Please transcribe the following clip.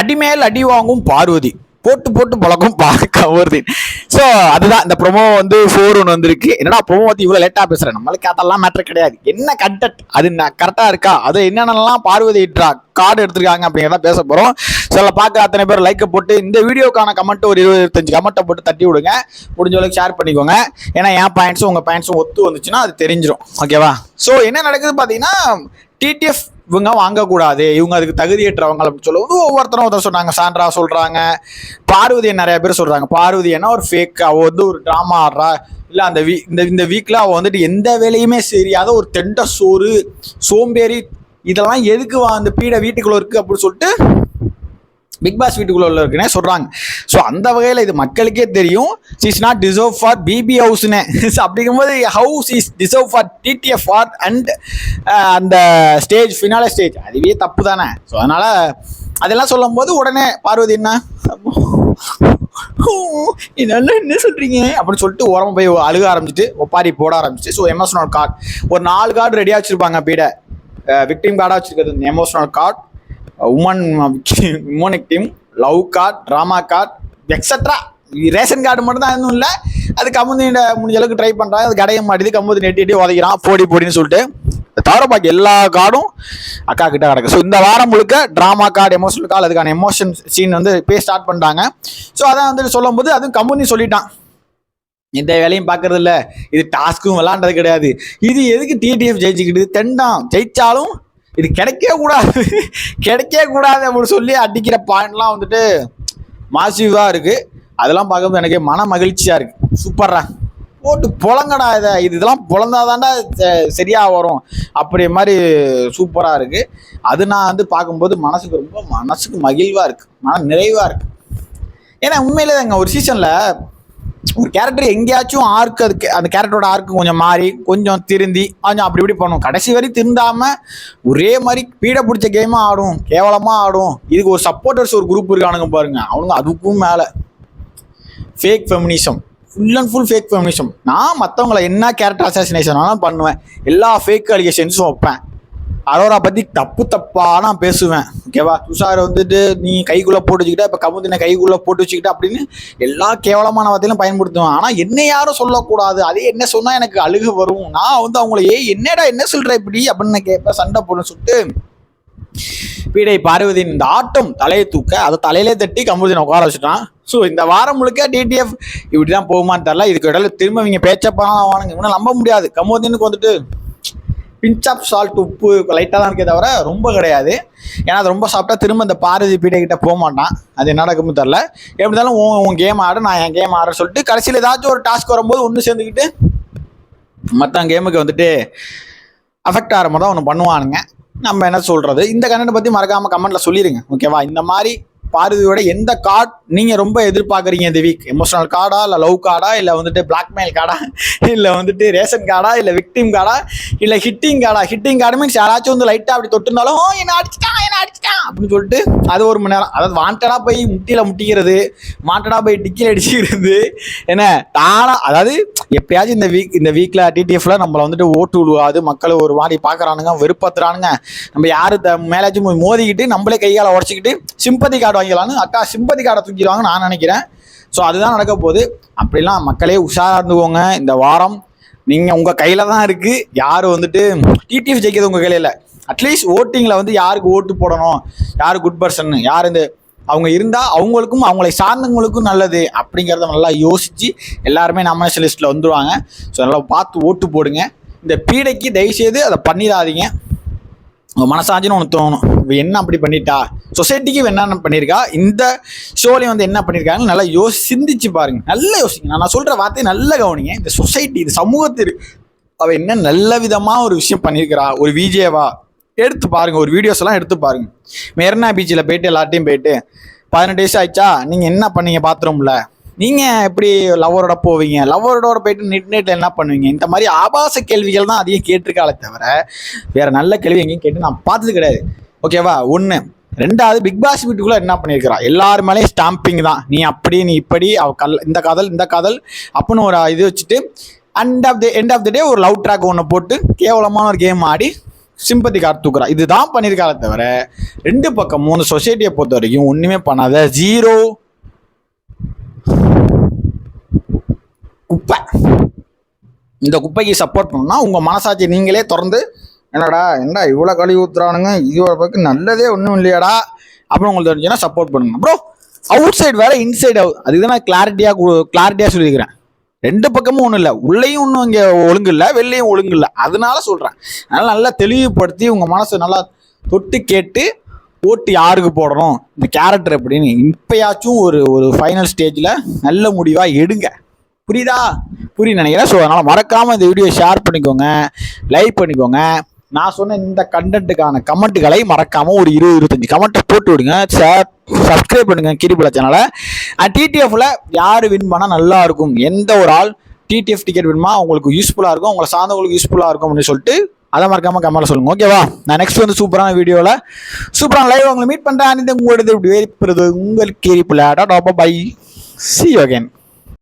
அடிமேல் அடி வாங்கும் பார்வதி. போட்டு போட்டு பழக்கம் பார்க்க வருது ஸோ அதுதான் இந்த ப்ரொமோ வந்து ஃபோர் ஒன்று வந்திருக்கு. என்னடா ப்ரொமோ பற்றி இவ்வளோ லேட்டாக பேசுகிறேன் நம்மளுக்கு அதெல்லாம் மேட்டர் கிடையாது. என்ன கண்டென்ட் அது கரெக்டாக இருக்கா? அது என்னென்னலாம் பார்வதி கார்டு எடுத்திருக்காங்க அப்படிங்கிறத பேச போகிறோம் ஸோ அதில் பார்க்க அத்தனை பேர் லைக்கை போட்டு இந்த வீடியோக்கான கமெண்ட் ஒரு இருபத்தஞ்சு கமெண்ட்டை போட்டு தட்டி விடுங்க. முடிஞ்ச அளவுக்கு ஷேர் பண்ணிக்கோங்க. ஏன்னா என் பாயிண்ட்ஸும் உங்கள் பாயிண்ட்ஸும் ஒத்து வந்துச்சுன்னா அது தெரிஞ்சிடும் ஓகேவா ஸோ என்ன நடக்குது பார்த்தீங்கன்னா டிடிஎஃப் இவங்க வாங்கக்கூடாது. இவங்க அதுக்கு தகுதியற்றவங்க அப்படின்னு சொல்லும்போது ஒவ்வொருத்தரும் ஒருத்தர் சொன்னாங்க. சாண்ட்ரா சொல்கிறாங்க பார்வதியை நிறைய பேர் சொல்கிறாங்க பார்வதி ஒரு ஃபேக் அவள் வந்து ஒரு ட்ராமா ஆடுறா. இல்லை அந்த வீ இந்த இந்த வீக்கில் அவள் வந்துட்டு எந்த வேலையுமே சரியாத ஒரு தெண்ட சோறு சோம்பேறி இதெல்லாம் எதுக்கு வா- அந்த பீடை வீட்டுக்குள்ளே இருக்குது அப்படின்னு சொல்லிட்டு பிக் பாஸ் வீட்டுக்குள்ள இருக்குன்னே சொல்றாங்க. ஸோ அந்த வகையில் இது மக்களுக்கே தெரியும். Is not deserve for BB ஹவுஸ்னு அப்படிங்கும்போது house is deserve for TTF for and அந்த ஸ்டேஜ் ஃபினாலே ஸ்டேஜ் அதுவே தப்பு தானே. ஸோ அதனால அதெல்லாம் சொல்லும் போது உடனே பார்வதி என்ன? இதெல்லாம் என்ன சொல்றீங்க? அப்படின்னு சொல்லிட்டு உரமா போய் அழுக ஆரம்பிச்சிட்டு ஒப்பாரி போட ஆரம்பிச்சிட்டு ஸோ எமோஷனல் கார்டு ஒரு நாலு கார்டு ரெடியாக வச்சிருப்பாங்க பீட. Uh, விக்டிம் கார்டாக வச்சிருக்கிறது emotional card woman உமனிக் team love card drama card extra ration card மட்டும் தான் இன்னும் இல்லை. அது கம்பெனியோட முடிஞ்ச அளவுக்கு ட்ரை பண்ணுறாங்க அது கடைய மாட்டேது கமுதி நெட்டி எட்டி உதைக்கிறான். போடி போடின்னு சொல்லிட்டு. தவிர பாக்கி எல்லா கார்டும் அக்கா கிட்ட கிடக்கு. ஸோ இந்த வாரம் முழுக்க ட்ராமா கார்டு எமோஷனல் கார்டு அதுக்கான எமோஷன் சீன் வந்து பே ஸ்டார்ட் பண்ணிட்டாங்க ஸோ அதான் வந்து சொல்லும்போது அதுவும் கம்பெனி சொல்லிட்டான். எந்த வேலையும் பார்க்கறது இல்லை. இது டாஸ்க்கும் விளாண்டது கிடையாது. இது எதுக்கு டிடிஎஃப் ஜெயிச்சுக்கிட்டு? தெண்டாம். ஜெயிச்சாலும் இது கிடைக்கவே கூடாது. கிடைக்கவே கூடாது அப்படின்னு சொல்லி அடிக்கிற பாயிண்ட்லாம் வந்துட்டு மாசிவாக இருக்குது அதெல்லாம் பார்க்கும்போது எனக்கு மன மகிழ்ச்சியாக இருக்குது சூப்பர்ரா. போட்டு புலங்கடா இதை. இது இதெல்லாம் புலந்தாதாண்டா ச- வரும். அப்படி மாதிரி சூப்பராக இருக்குது அது நான் வந்து பார்க்கும்போது மனசுக்கு ரொம்ப மனசுக்கு மகிழ்வாக இருக்குது மன நிறைவாக இருக்குது ஏன்னா உண்மையிலே எங்கள் ஒரு சீசனில் ஒரு கேரக்டர் எங்கேயாச்சும் ஆர்க்கு அதுக்கு அந்த கேரக்டரோட ஆர்க்கு கொஞ்சம் மாறி கொஞ்சம் திருந்தி கொஞ்சம் அப்படி இப்படி பண்ணும். கடைசி வரை திருந்தாம ஒரே மாதிரி பீட பிடிச்ச கேமாக ஆடும் கேவலமாக ஆடும். இதுக்கு ஒரு சப்போர்ட்டர்ஸ் ஒரு குரூப் இருக்கானுங்க பாருங்க. அவனுங்க அதுக்கும் மேலே. Fake feminism full and full fake feminism நான் மற்றவங்கள என்ன கேரக்டர் அசாசினேஷன் ஆனாலும் பண்ணுவேன். எல்லா ஃபேக் அலிகேஷன்ஸும் வைப்பேன். அரோரா பற்றி தப்பு தப்பாக நான் பேசுவேன். ஓகேவா துஷார் வந்துட்டு நீ கைக்குள்ளே போட்டு வச்சுக்கிட்ட இப்போ கமுதினை கைக்குள்ளே போட்டு வச்சுக்கிட்ட அப்படின்னு எல்லா கேவலமான வார்த்தையிலும் பயன்படுத்துவேன். ஆனால் என்ன யாரும் சொல்லக்கூடாது. அதே என்ன சொன்னால் எனக்கு அழுக வரும். நான் வந்து அவங்கள ஏ என்னடா என்ன சொல்கிற இப்படி? அப்படின்னு நான் கேட்பேன் சண்டை போடணும் சொல்லிட்டு பீடை பார்வதியின் இந்த ஆட்டம் தலையை தூக்க அதை தலையிலே தட்டி கமுதினை உட்கார வச்சுட்டான். ஸோ இந்த வாரம் முழுக்க டிடிஎஃப் இப்படி தான் போகுமான்னு தெரில இதுக்கு இடையில திரும்ப இவங்க பேச்சப்பாலாம் வானுங்க நம்ப முடியாது. கமுதினுக்கு வந்துட்டு பிஞ்ச் ஆஃப் சால்ட் உப்பு லைட்டாக தான் இருக்கே தவிர ரொம்ப கிடையாது. ஏன்னா அது ரொம்ப சாப்பிட்டா திரும்ப இந்த பாரதி பீடை கிட்ட போக மாட்டான். அது என்ன நடக்கும்னு தெரில எப்படி இருந்தாலும் உன் உன் கேம் ஆடு நான் என் கேம் ஆடுறேன்னு சொல்லிட்டு கடைசியில் ஏதாச்சும் ஒரு டாஸ்க் வரும்போது ஒன்று சேர்ந்துக்கிட்டு மற்ற கேமுக்கு வந்துட்டு அஃபெக்ட் ஆகிற மாதிரி தான் ஒன்று பண்ணுவானுங்க. நம்ம என்ன சொல்கிறது இந்த கண்டென்ட் பற்றி மறக்காமல் கமெண்ட்டில் சொல்லிடுங்க ஓகேவா இந்த மாதிரி பார்வதியோட எந்த கார்டு நீங்கள் ரொம்ப எதிர்பார்க்குறீங்க இந்த வீக் எமோஷனல் கார்டா இல்லை லவ் கார்டா இல்லை வந்துட்டு பிளாக்மெயில் கார்டா இல்லை வந்துட்டு ரேஷன் கார்டா இல்லை விக்டிம் கார்டா இல்லை ஹிட்டிங் கார்டா ஹிட்டிங் கார்டு மீன்ஸ் யாராச்சும் வந்து லைட்டாக அப்படி தொட்டுனாலும் என்ன அடிச்சிட்டான் என்ன அடிச்சிட்டான். அப்படின்னு சொல்லிட்டு அது ஒரு மணி நேரம். அதாவது வாண்டடாக போய் முட்டியில் முட்டிக்கிறது வாண்டடாக போய் டிக்கில் அடிச்சுக்கிறது என்ன? தானாக அதாவது எப்பயாச்சும் இந்த வீக் இந்த வீக்கில் டிடிஎஃப்ல நம்மளை வந்துட்டு ஓட்டு விடுவாது மக்கள் ஒரு மாதிரி பார்க்குறானுங்க வெறுப்பத்துறானுங்க. நம்ம யாரு த மேலேச்சும் போய் மோதிக்கிட்டு நம்மளே கையால் உடச்சிக்கிட்டு சிம்பதி கார்டு வாங்கிக்கலாம்னு அக்கா சிம்பதி கார்டை தூக்கிடுவாங்கன்னு நான் நினைக்கிறேன். ஸோ அதுதான் நடக்க போகுது. அப்படிலாம் மக்களே உஷாராக இருந்துக்கோங்க. இந்த வாரம் நீங்கள் உங்கள் கையில் தான் இருக்குது யார் வந்துட்டு டிடிஎஃப் ஜெயிக்கிறது உங்கள் கையில் இல்லை. அட்லீஸ்ட் ஓட்டிங்கில் வந்து யாருக்கு ஓட்டு போடணும் யார் குட் பர்சன் யார் இந்த அவங்க இருந்தால் அவங்களுக்கும் அவங்களை சார்ந்தவங்களுக்கும் நல்லது அப்படிங்கிறத நல்லா யோசித்து எல்லாருமே நாமினேஷன் லிஸ்ட்டில் வந்துடுவாங்க ஸோ நல்லா பார்த்து ஓட்டு போடுங்க. இந்த பீடைக்கு தயவுசெய்து அதை பண்ணிடாதீங்க. உங்கள் மனசாஞ்சுன்னு ஒன்று தோணும். இவ என்ன அப்படி பண்ணிட்டா? சொசைட்டிக்கு என்னென்ன பண்ணியிருக்கா இந்த ஷோலையும் வந்து என்ன பண்ணியிருக்காங்க நல்லா யோசி சிந்திச்சு பாருங்க. நல்லா யோசிங்க. நான் சொல்கிற வார்த்தையை நல்லா கவனிங்க. இந்த சொசைட்டி இந்த சமூகத்திற்கு அவள் என்ன நல்ல விதமாக ஒரு விஷயம் பண்ணியிருக்கிறா ஒரு விஜேவா எடுத்து பாருங்க ஒரு வீடியோஸ் எல்லாம் எடுத்து பாருங்க. மெரினா பீச்சில் போயிட்டு எல்லாத்தையும் போயிட்டு பதினெட்டு வயசு ஆயிடுச்சா? நீங்கள் என்ன பண்ணீங்க பாத்ரூமில்? நீங்கள் எப்படி லவ்வரோட போவீங்க? லவ்வரோட போயிட்டு நெட் நெட்டில் என்ன பண்ணுவீங்க? இந்த மாதிரி ஆபாச கேள்விகள் தான் அதிகம் கேட்டிருக்காளே தவிர வேற நல்ல கேள்வி எங்கேயும் கேட்டு நான் பார்த்தது கிடையாது. ஓகேவா ஒன்று ரெண்டாவது பிக் பாஸ் வீட்டுக்குள்ள என்ன பண்ணியிருக்கிறா எல்லாரு மேலேயும் ஸ்டாம்பிங் தான். நீ அப்படி நீ இப்படி அவ கல் இந்த காதல் இந்த காதல் அப்படின்னு ஒரு இது வச்சுட்டு and of the end of the day ஒரு லவ் ட்ராக் ஒன்று போட்டு கேவலமான ஒரு கேம் ஆடி சிம்பத்தி கார்டு தூக்குறா. இதுதான் பண்ணியிருக்காரே தவிர ரெண்டு பக்கம் மூணு சொசைட்டியை பொறுத்த வரைக்கும் ஒன்றுமே பண்ணாத ஜீரோ குப்பை. இந்த குப்பைக்கு சப்போர்ட் பண்ணணும்னா உங்கள் மனசாட்சி நீங்களே திறந்து என்னடா என்னடா இவ்வளோ கழுவி ஊத்துறானுங்க? இதோட பக்கம் நல்லதே ஒன்றும் இல்லையாடா? அப்படின்னு உங்களுக்கு தெரிஞ்சுன்னா சப்போர்ட் பண்ணுங்க. ப்ரோ அவுட் சைடு வேற இன்சைடு அவுட் அதுக்கு நான் கிளாரிட்டியாக கிளாரிட்டியாக சொல்லியிருக்கிறேன். ரெண்டு பக்கமும் ஒன்றும் இல்லை. உள்ளேயும் ஒன்றும் இங்கே ஒழுங்கு இல்லை வெளிலையும் ஒழுங்கு இல்லை. அதனால சொல்கிறேன் அதனால் நல்லா தெளிவுபடுத்தி உங்கள் மனசை நல்லா தொட்டு கேட்டு ஓட்டு யாருக்கு போடணும் இந்த கேரக்டர் எப்படின்னு இப்போயாச்சும் ஒரு ஒரு ஃபைனல் ஸ்டேஜில் நல்ல முடிவாக எடுங்க. புரியுதா? புரியுது நினைக்கிறேன். ஸோ அதனால் மறக்காமல் இந்த வீடியோ ஷேர் பண்ணிக்கோங்க லைக் பண்ணிக்கோங்க. நான் சொன்ன இந்த கண்டென்ட்டுக்கான கமெண்ட்டுகளை மறக்காமல் ஒரு இருபது இருபத்தஞ்சி கமெண்ட்டை போட்டு விடுங்க. சார் சப்ஸ்கிரைப் பண்ணுங்க கிரிபுல சேனலை டிடிஎஃப்ல யார் வின் பண்ணால் நல்லா இருக்கும்? எந்த ஒரு ஆள் டிடிஎஃப் டிக்கெட் வின்மா உங்களுக்கு யூஸ்ஃபுல்லாக இருக்கும்? உங்களை சார்ந்தவங்களுக்கு யூஸ்ஃபுல்லாக இருக்கும் அப்படின்னு சொல்லிட்டு அதை மறக்காம கமெண்ட்ல சொல்லுங்க. ஓகேவா நான் நெக்ஸ்ட் வந்து சூப்பரான வீடியோவில் சூப்பரான லைவ் உங்களை மீட் பண்ணுறேன் அனித உங்களோட இப்படி வேறு உங்கள் கிரிப்புல டாடா பை சி அகேன்